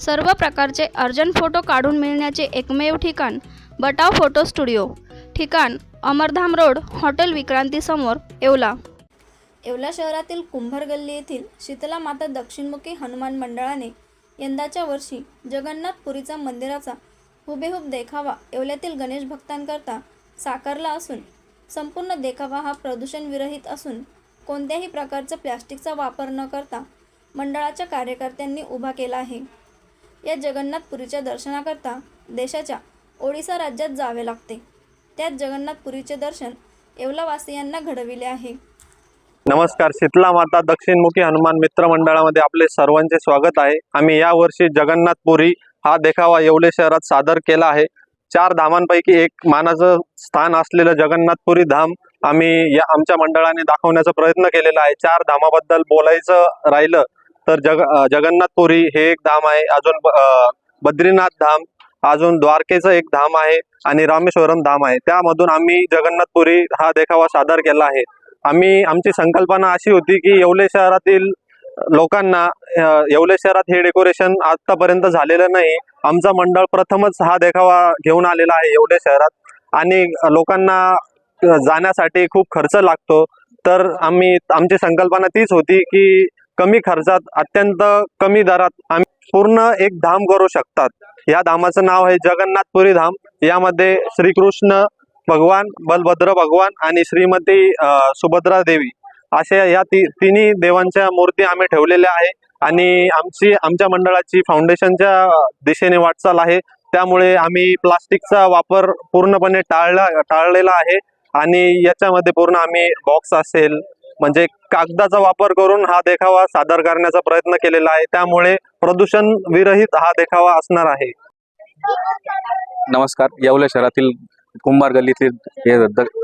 सर्व प्रकारचे urgent photo काढून मिळण्याचे एकमेव ठिकाण बटाव फोटो स्टुडिओ. ठिकाण अमरधाम रोड हॉटेल विक्रांतीसमोर येवला. येवला शहरातील कुंभार गल्ली येथील शीतला माता दक्षिणमुखी हनुमान मंडळाने यंदाच्या वर्षी जगन्नाथपुरीचा मंदिराचा हुबेहूब देखावा येवल्यातील गणेश भक्तांकरता साकारला असून संपूर्ण देखावा हा प्रदूषणविरहित असून कोणत्याही प्रकारचं प्लॅस्टिकचा वापर न करता मंडळाच्या कार्यकर्त्यांनी उभा केला आहे. या जगन्नाथपुरीच्या दर्शनाकरता देशाच्या ओडिसा राज्यात जावे लागते. त्यात जगन्नाथपुरीचे दर्शन येवलावासियांना घडविले आहे. नमस्कार शीतला माता दक्षिणमुखी हनुमान मित्र मंडळामध्ये आपले सर्वांचे स्वागत आहे. आम्ही यावर्षी जगन्नाथपुरी हा देखावा येवले शहरात सादर केला आहे. चार धामांपैकी एक मानाचं स्थान असलेलं जगन्नाथपुरी धाम आम्ही या आमच्या मंडळाने दाखवण्याचा प्रयत्न केलेला आहे. चार धामाबद्दल बोलायचं राहिलं तर जग जगन्नाथपुरी हे एक धाम आहे. अजून ब- बद्रीनाथ धाम अजून द्वारकेचं एक धाम आहे आणि रामेश्वरम धाम आहे. त्यामधून आम्ही जगन्नाथपुरी हा देखावा सादर केला आहे. आम्ही आमची संकल्पना अशी होती की येवले शहरातील लोकांना येवले शहरात हे डेकोरेशन आतापर्यंत झालेलं नाही. आमचा मंडळ प्रथमच हा देखावा घेऊन आलेला आहे येवले शहरात. आणि लोकांना जाण्यासाठी खूप खर्च लागतो. तर आम्ही आमची संकल्पना तीच होती की कमी खर्चात अत्यंत कमी दरात आम्ही पूर्ण एक धाम करू शकतात. या धामाचं नाव आहे जगन्नाथपुरी धाम. यामध्ये श्रीकृष्ण भगवान बलभद्र भगवान आणि श्रीमती सुभद्रा देवी अशा या ती तिन्ही देवांच्या मूर्ती आम्ही ठेवलेल्या आहे आणि आमची आमच्या मंडळाची फाउंडेशनच्या दिशेने वाटचाल आहे. त्यामुळे आम्ही प्लास्टिकचा वापर पूर्णपणे टाळला टाळलेला आहे आणि याच्यामध्ये पूर्ण आम्ही बॉक्स असेल म्हणजे कागदाचा वापर करून हा देखावा सादर करण्याचा प्रयत्न केलेला आहे. त्यामुळे प्रदूषण विरहित हा देखावा असणार आहे. नमस्कार. येवले शहरातील कुंभार गल्लीतील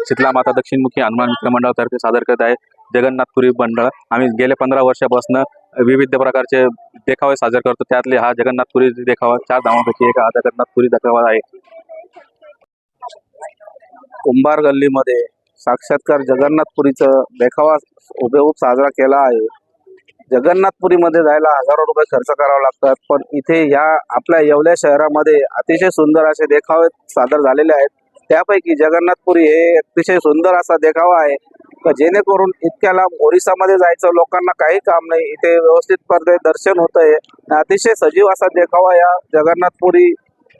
शीतला माता दक्षिणमुखी हनुमान मित्र मंडळातर्फे सादर करत आहे जगन्नाथपुरी मंडळ. आम्ही गेले पंधरा वर्षापासून विविध प्रकारचे देखावे सादर करतो. त्यातले हा जगन्नाथपुरी देखावा चार धावांपैकी एक हा जगन्नाथपुरी देखावा आहे. कुंभार गल्लीमध्ये साक्षात्कार जगन्नाथपुरीचं देखावा हुबेहूब साजरा केला आहे. जगन्नाथपुरीमध्ये जायला हजारो रुपये खर्च करावे लागतात पण इथे या आपल्या येवल्या शहरामध्ये अतिशय सुंदर असे देखावे सादर झालेले आहेत. त्यापैकी जगन्नाथपुरी हे अतिशय सुंदर असा देखावा आहे. जेणेकरून इतक्या लांब ओरिसामध्ये जायचं लोकांना काही काम नाही इथे व्यवस्थित पद्धत दर्शन होत आहे अतिशय सजीव असा देखावा या जगन्नाथपुरी